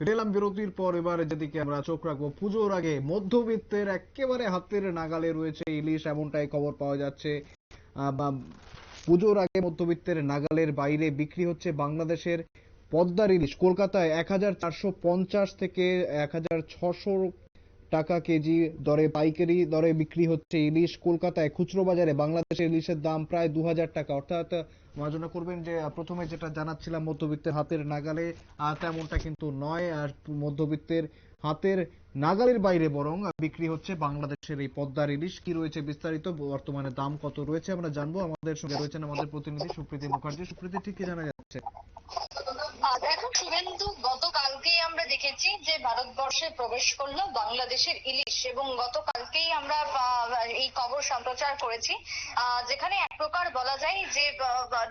ফিরে বিরতির পর এবার যেদিকে আমরা চোখ রাখব, পুজোর আগে মধ্যবিত্তের একেবারে হাতের নাগালে রয়েছে ইলিশ, এমনটাই খবর পাওয়া যাচ্ছে। বা পুজোর আগে মধ্যবিত্তের নাগালের বাইরে বিক্রি হচ্ছে বাংলাদেশের পদ্মার ইলিশ। কলকাতায় এক হাজার চারশো পঞ্চাশ থেকে এক টাকা কেজি দরে পাইকারি দরে বিক্রি হচ্ছে ইলিশ। কলকাতায় খুচরো বাজারে বাংলাদেশের ইলিশের দাম প্রায় দু হাজার টাকা। অর্থাৎ মার্জনা করবেন যে প্রথমে যেটা জানাচ্ছিলাম, মধ্যবিত্তের হাতের নাগালে তেমনটা কিন্তু নয়, আর মধ্যবিত্তের হাতের নাগালের বাইরে বরং বিক্রি হচ্ছে বাংলাদেশের এই পদ্মার ইলিশ। কি রয়েছে বিস্তারিত? বর্তমানে দাম কত রয়েছে আমরা জানব। আমাদের সঙ্গে রয়েছেন আমাদের প্রতিনিধি সুপ্রীতি মুখার্জি। সুপ্রীতি, ঠিক কি জানা যাচ্ছে? দেখো শুভেন্দু দেখেছি যে ভারতবর্ষে প্রবেশ করল বাংলাদেশের ইলিশ, এবং গতকালকেই আমরা এই খবর সম্প্রচার করেছি যেখানে এক প্রকার বলা যায় যে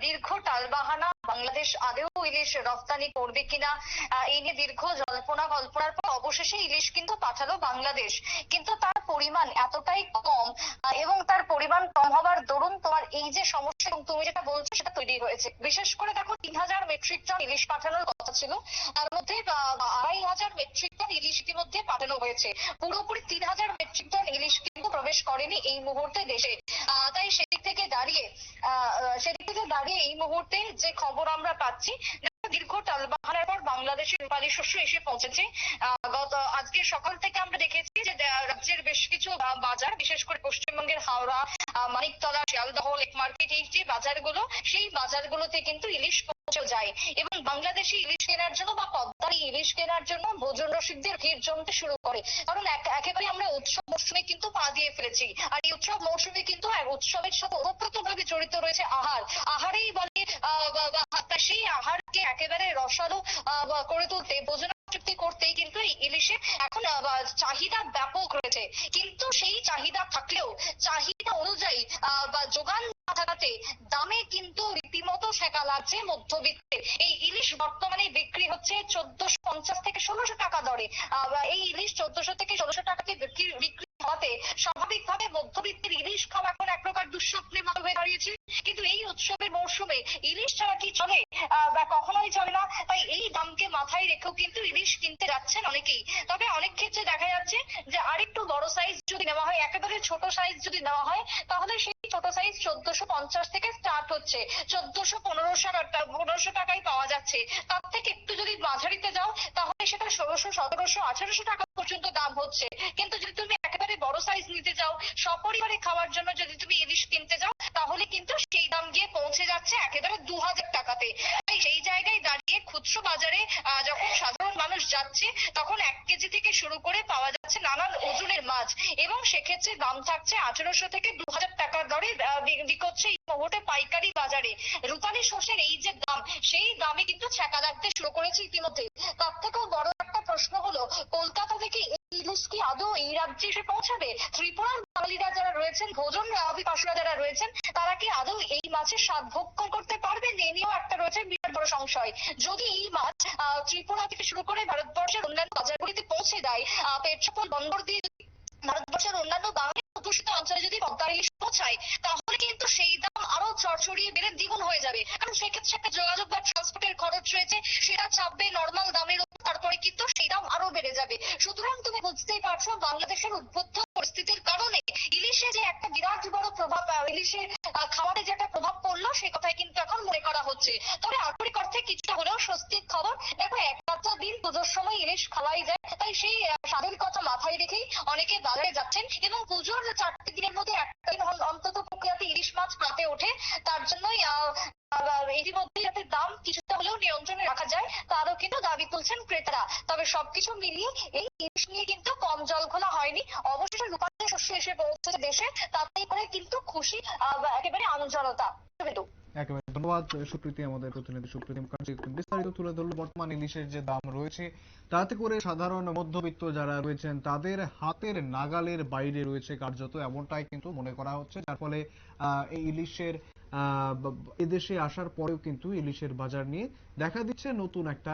দীর্ঘ টালবাহানা, বাংলাদেশ আদেও ইলিশ রপ্তানি করবে কিনা এই নিয়ে দীর্ঘ জল্পনা কল্পনার পর অবশেষে ইলিশ কিন্তু পাঠালো বাংলাদেশ। কিন্তু তার পরিমাণ এতটাই কম এবং তার পরিমাণ কম হবার দরুন তোমার এই যে সমস্যা, এবং তুমি যেটা বলছো সেটা তৈরি হয়েছে। বিশেষ করে দেখো, তিন হাজার মেট্রিক টন ইলিশ পাঠানোর কথা ছিল। তার মধ্যে আড়াই হাজার মেট্রিক টন ইলিশ ইতিমধ্যে পাঠানো হয়েছে। পুরোপুরি তিন হাজার মেট্রিক টন ইলিশ কিন্তু প্রবেশ করেনি এই মুহূর্তে দেশে। তাই সেদিক থেকে দাঁড়িয়ে সেদিক থেকে দাঁড়িয়ে এই মুহূর্তে যে খবর আমরা পাচ্ছি দীর্ঘ টালবাহানার পর বাংলাদেশের রূপালী শস্য এসে পৌঁছেছে। গত, আজকে সকাল থেকে আমরা দেখেছি যে রাজ্যের বেশ কিছু বাজার, বিশেষ করে পশ্চিমবঙ্গের হাওড়া মানিকতলা, শিয়ালদহ, লেক মার্কেট, এই যে বাজারগুলো, সেই বাজারগুলোতে কিন্তু ইলিশ পৌঁছে যায়। এবং বাংলাদেশি ইলিশ কেনার জন্য বা পদ্মারি ইলিশ কেনার জন্য ভোজন রসিকদের ভিড় জমতে শুরু করে। কারণ একেবারে আমরা উৎসব মৌসুমে কিন্তু পা দিয়ে ফেলেছি। আর এই উৎসব মৌসুমে কিন্তু উৎসবের সাথে ওতপ্রোতভাবে জড়িত রয়েছে আহার। আহারেই বলে সেই আহারকে একেবারে রসালো করে তুলতে, ভোজন করতেই কিন্তু এই ইলিশে এখন চাহিদা ব্যাপক রয়েছে। কিন্তু সেই চাহিদা থাকলেও, চাহিদা অনুযায়ী আহ, বা যোগান না থাকাতে দামে কিন্তু রীতিমতো শেখা লাগছে মধ্যবিত্তের এই ইলিশ বর্তমানে বিক্রি হচ্ছে চোদ্দশো পঞ্চাশ থেকে ষোলোশো টাকা দরে। এই ইলিশ চোদ্দশো থেকে ষোলোশো টাকাতে বিক্রি হওয়াতে স্বাভাবিকভাবে মধ্যবিত্তের ইলিশ খাওয়া এখন এক প্রকার দুঃস্বপ্নের মতো হয়ে দাঁড়িয়েছে। কিন্তু এই উৎসবের মৌসুমে ইলিশ ছাড়া কি চলে? বা কখনোই চলে না। তাই এই দামকে মাথায় রেখেও কিন্তু ইলিশ কিনতে যাচ্ছেন অনেকেই। তবে অনেক ক্ষেত্রে দেখা যাচ্ছে যে আরেকটু বড় সাইজ যদি নেওয়া হয়, একেবারে ছোট সাইজ যদি নেওয়া হয়, তাহলে সেই ছোট সাইজ চোদ্দশো পঞ্চাশ থেকে স্টার্ট হচ্ছে। চোদ্দশো পনেরোশো পনেরোশো টাকায় পাওয়া যাচ্ছে। তার থেকে মাঝারিতে যাও, তাহলে সেটা ষোলোশো, সতেরোশো, আঠারোশো টাকা পর্যন্ত দাম হচ্ছে। কিন্তু যদি তুমি একেবারে বড় সাইজ নিতে যাও, সপরিবারে খাওয়ার জন্য যদি তুমি ইলিশ কিনতে যাও, তাহলে কিন্তু সেই দাম গিয়ে পৌঁছে যাচ্ছে একেবারে দু হাজার টাকাতে সেই জায়গায় দাঁড়িয়ে খুচরো বাজারে যখন যাচ্ছে এক কেজি থেকে শুরু করে পাওয়া যাচ্ছে নানান ওজনের মাছ। এবং সেক্ষেত্রে দাম থাকছে আঠেরোশো থেকে দু হাজার টাকার দরে বিকোচ্ছে এই মুহূর্তে পাইকারি বাজারে। রূপালী শোষের এই যে দাম, সেই দামে কিন্তু ছেঁকা লাগতে শুরু করেছে ইতিমধ্যে। তার থেকেও বড় একটা প্রশ্ন হলো, কলকাতা থেকে ইলিশ কি আদৌ এই রাজ্যে এসে পৌঁছাবে? ত্রিপুরার বাঙালিরা যারা রয়েছেন, ভোজন অভিবাসীরা যারা রয়েছেন, তারা কি আদৌ এই মাছের স্বাদ ভোগ করতে পারবেন? এ নিয়েও একটা রয়েছে বিরাট বড় সংশয়। যদি এই মাছ ত্রিপুরা থেকে শুরু করে ভারতবর্ষের অন্যান্য বাজারগুলিতে পৌঁছে দেয় পেট্রোপোল বন্দর দিয়ে ভারতবর্ষের অন্যান্য বাঙালি অধ্যুষিত অঞ্চলে যদি পদ্মার ইলিশ পৌঁছায়, তাহলে কিন্তু সেই দাম আরও চড়চড়িয়ে বেড়ে দ্বিগুণ হয়ে যাবে। কারণ সেক্ষেত্রে একটা যোগাযোগ বা ট্রান্সপোর্টের খরচ রয়েছে, সেটা চাপবে নর্মাল দামের উপর তারপরে কিন্তু সেই দাম আরও বেড়ে যাবে। সুতরাং তুমি বুঝতেই পারছ, বাংলাদেশের উদ্বুদ্ধ পরিস্থিতির কারণে ইলিশে যে একটা বিরাট বড় প্রভাব ইলিশে খাবারে যে একটা প্রভাব পড়ল সে কথাই কিন্তু এখন মনে করা হচ্ছে। তবে আন্তরিক অর্থে কিছুটা হলেও স্বস্তির খবর, দেখো একটা দিন পুজোর সময় ইলিশ খাওয়াই যায়, তাই সেই স্বাদের কথা মাথায় রেখেই অনেকে বাজারে যাচ্ছেন এবং পুজোর চারটি দিনের মধ্যে একটা অন্তত প্রক্রিয়াতে ইলিশ মাছ পাতে ওঠে। তার জন্যই ইতিমধ্যে যাতে দাম কিছুটা হলেও নিয়ন্ত্রণে রাখা যায়, তারও কিন্তু তুলছেন ক্রেতারা। তবে সবকিছু মিলিয়ে এই ইলিশ নিয়ে কিন্তু কম জল ঘোলা হয়নি। অবশেষে রূপান্তর শস্য এসে পৌঁছেছে দেশে, তাতে করে কিন্তু খুশি একেবারে আমজনতা একেবারে ধন্যবাদ, সুপ্রীতি, আমাদের প্রতিনিধি সুপ্রীতি বিস্তারিত তুলে ধরলো বর্তমান ইলিশের যে দাম রয়েছে, তাতে করে সাধারণ মধ্যবিত্ত যারা রয়েছেন, তাদের হাতের নাগালের বাইরে রয়েছে কার্যত এমনটাই কিন্তু মনে করা হচ্ছে। যার ফলে এই ইলিশের এদেশে আসার পরেও কিন্তু ইলিশের বাজার নিয়ে দেখা দিচ্ছে নতুন একটা